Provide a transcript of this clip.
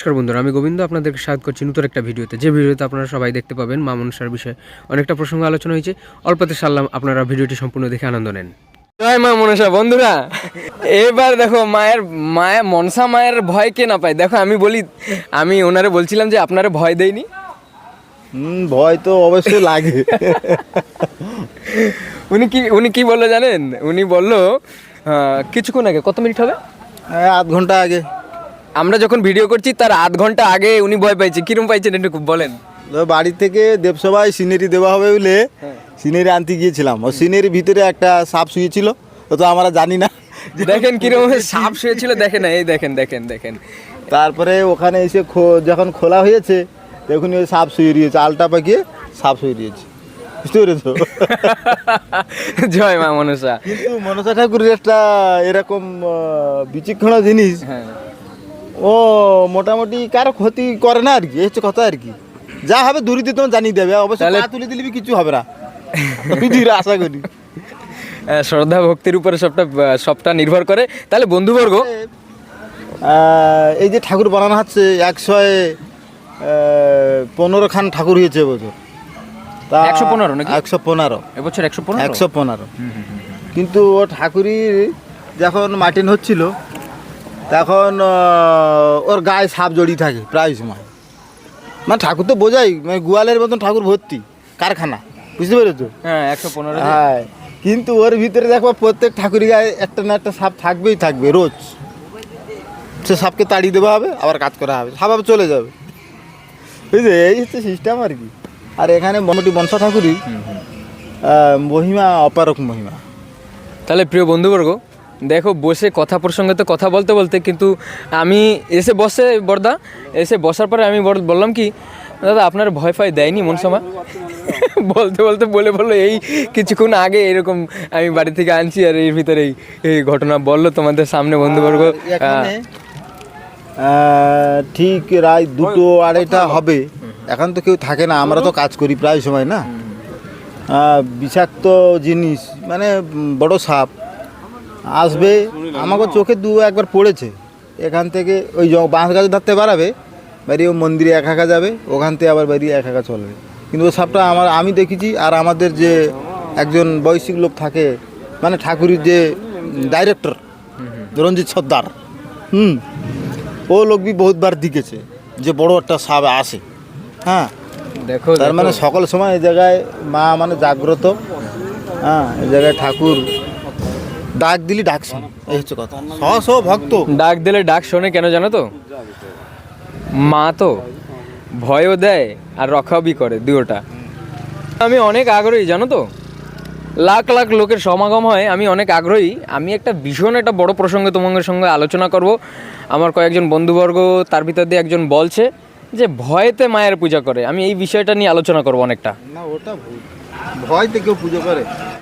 নমস্কার বন্ধুরা আমি গোবিন্দ আপনাদেরকে স্বাগত করছি নতুন একটা ভিডিওতে। যে ভিডিওতে আপনারা সবাই দেখতে পাবেন মা মনসার বিষয়ে অনেকটা প্রসঙ্গ আলোচনা হয়েছে। অল্পতে সারলাম আপনারা ভিডিওটি সম্পূর্ণ দেখে আনন্দ নেন। জয় মা মনসা বন্ধুরা এবার দেখো মায়ের মায়ের মনসা মায়ের ভয় কে না পায়? দেখো আমি বলি আমি ওনারে বলছিলাম যে আপনারা ভয় দেয়নি। ভয় তো অবশ্যই লাগে। উনি কি উনি কি বলল জানেন? উনি বলল কিছুক্ষণ আগে কত মিনিট হবে? আধ ঘণ্টা আগে। আমরা যখন ভিডিও করছি তার আধ ঘণ্টা আগে উনি ভয় পাইছে। কিরম পাইছেন একটু বলেন। বাড়ি থেকে দেবসভায় সিনারি দেওয়া হবে বলে সিনারি আনতে গিয়েছিলাম। ও সিনারির ভিতরে একটা সাপ শুয়েছিল। ও তো আমরা জানি না। দেখেন কিরম সাপ শুয়েছিল দেখেন এই দেখেন দেখেন দেখেন। তারপরে ওখানে এসে যখন খোলা হয়েছে তখন ওই সাপ শুয়ে দিয়েছে আলটা পাকিয়ে সাপ শুয়ে দিয়েছে বুঝতে পেরেছ? জয় মা মনসা। কিন্তু মনসা ঠাকুরের একটা এরকম বিচক্ষণ জিনিস হ্যাঁ। ও মোটামুটি কারও ক্ষতি করে না আর কি এই হচ্ছে কথা আর কি। যা হবে দূরিতে তোমার জানিয়ে দেবে অবশ্যই পা তুলে দিলে কিছু হবে না। পৃথিবীর আশা করি। শ্রদ্ধা ভক্তির উপরে সবটা সবটা নির্ভর করে। তাহলে বন্ধুবর্গ। এই যে ঠাকুর বানানো হচ্ছে একশো পনেরো খান ঠাকুর হয়েছে এবছর। তা 115 নাকি? একশো পনেরো। এবছর একশো পনেরো? একশো পনেরো। কিন্তু ও ঠাকুরই যখন মাটিন হচ্ছিল তখন ওর গায়ে সাপ জড়িয়ে থাকে প্রায় সময়। মানে ঠাকুর তো বোঝাই মানে গোয়ালের মতন ঠাকুর ভর্তি কারখানা বুঝতে পেরেছ? হ্যাঁ একশো পনেরো হ্যাঁ কিন্তু ওর ভিতরে দেখো প্রত্যেক ঠাকুরের গায়ে একটা না একটা সাপ থাকবেই থাকবে রোজ। সে সাপকে তাড়িয়ে দেওয়া হবে আবার কাজ করা হবে সাপ আবার চলে যাবে। বুঝলে এই হচ্ছে সিস্টেম আর কি। আর এখানে মোটামুটি বংশ ঠাকুরই মহিমা অপারক মহিমা। তাহলে প্রিয় বন্ধুবর্গ দেখো, বসে কথা প্রসঙ্গে তো কথা বলতে বলতে, কিন্তু আমি এসে বসে বর্দা এসে বসার পরে আমি বল- বললাম কি, দাদা, আপনার ভয় ফায় দেয়নি মন সময় বলতে বলতে বলে বলল, এই কিছুক্ষণ আগে এরকম আমি বাড়ি থেকে আনছি আর এর ভিতরে এই ঘটনা বলল তোমাদের সামনে বন্ধুবর্গ। ঠিক রায় দুটো আড়াইটা হবে। এখন তো কেউ থাকে না, আমরা তো কাজ করি প্রায় সময়, না? বিষাক্ত জিনিস মানে বড় সাপ। আসবে। আমাকে চোখে দু একবার পড়েছে। এখান থেকে ওই বাঁশ গাছ ধরতে বাড়াবে বেরিয়ে ও মন্দিরে এক একা যাবে ওখান থেকে আবার বেরিয়ে এক একা চলবে। কিন্তু ওই সাপটা আমার আমি দেখেছি আর আমাদের যে একজন বয়সিক লোক থাকে মানে ঠাকুরের যে ডাইরেক্টর রঞ্জিত সর্দার হুম ও লোক বি বহুতবার দিকেছে যে বড় একটা সাপ আসে। হ্যাঁ দেখো তার মানে সকল সময় এই জায়গায় মা মানে জাগ্রত। হ্যাঁ এই জায়গায় ঠাকুর ডাক দিলি ডাক শোনে। এই হচ্ছে কথা। সহ ভক্ত। ডাক দিলে ডাক শোনে কেন জানো তো? মা তো ভয়ও দেয় আর রক্ষাবি করে দুটোটা আমি অনেক আগ্রহী জানো তো? লাখ লাখ লোকের সমাগম হয় আমি অনেক আগ্রহী। আমি একটা ভীষণ একটা বড় প্রসঙ্গে তোমাদের সঙ্গে আলোচনা করব। আমার কয়েকজন বন্ধুবর্গ তার ভিতর দিয়ে একজন বলছে যে ভয়েতে মায়ের পূজা করে। আমি এই বিষয়টা নিয়ে আলোচনা করব অনেকটা। না ওটা ভয়তে কেউ পুজো করে।